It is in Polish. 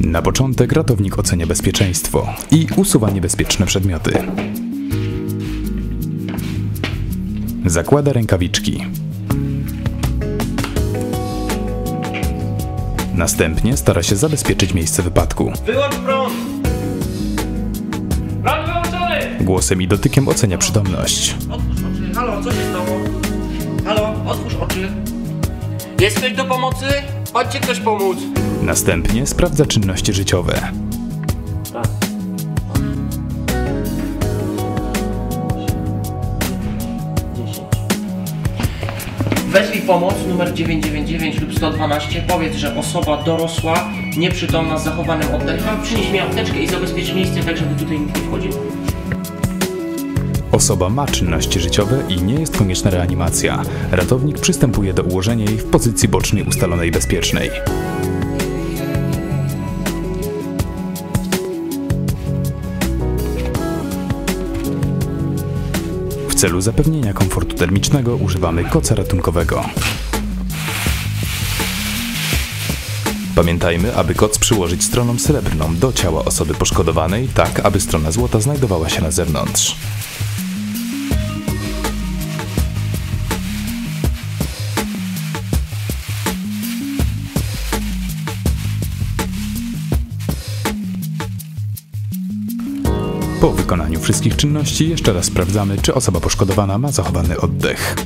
Na początek ratownik ocenia bezpieczeństwo i usuwa niebezpieczne przedmioty. Zakłada rękawiczki. Następnie stara się zabezpieczyć miejsce wypadku. Wyłącz prąd! Prąd wyłączony! Głosem i dotykiem ocenia przytomność. Otwórz oczy. Halo, co się stało? Halo, otwórz oczy. Jest ktoś do pomocy? Chodźcie ktoś pomóc. Następnie sprawdza czynności życiowe. Wezwij pomoc numer 999 lub 112. Powiedz, że osoba dorosła, nieprzytomna z zachowanym oddechem. Przynieś mi apteczkę i zabezpiecz miejsce tak, żeby tutaj nikt nie wchodził. Osoba ma czynności życiowe i nie jest konieczna reanimacja. Ratownik przystępuje do ułożenia jej w pozycji bocznej ustalonej bezpiecznej. Celu zapewnienia komfortu termicznego używamy koca ratunkowego. Pamiętajmy, aby koc przyłożyć stroną srebrną do ciała osoby poszkodowanej, tak aby strona złota znajdowała się na zewnątrz. Po wykonaniu wszystkich czynności jeszcze raz sprawdzamy, czy osoba poszkodowana ma zachowany oddech.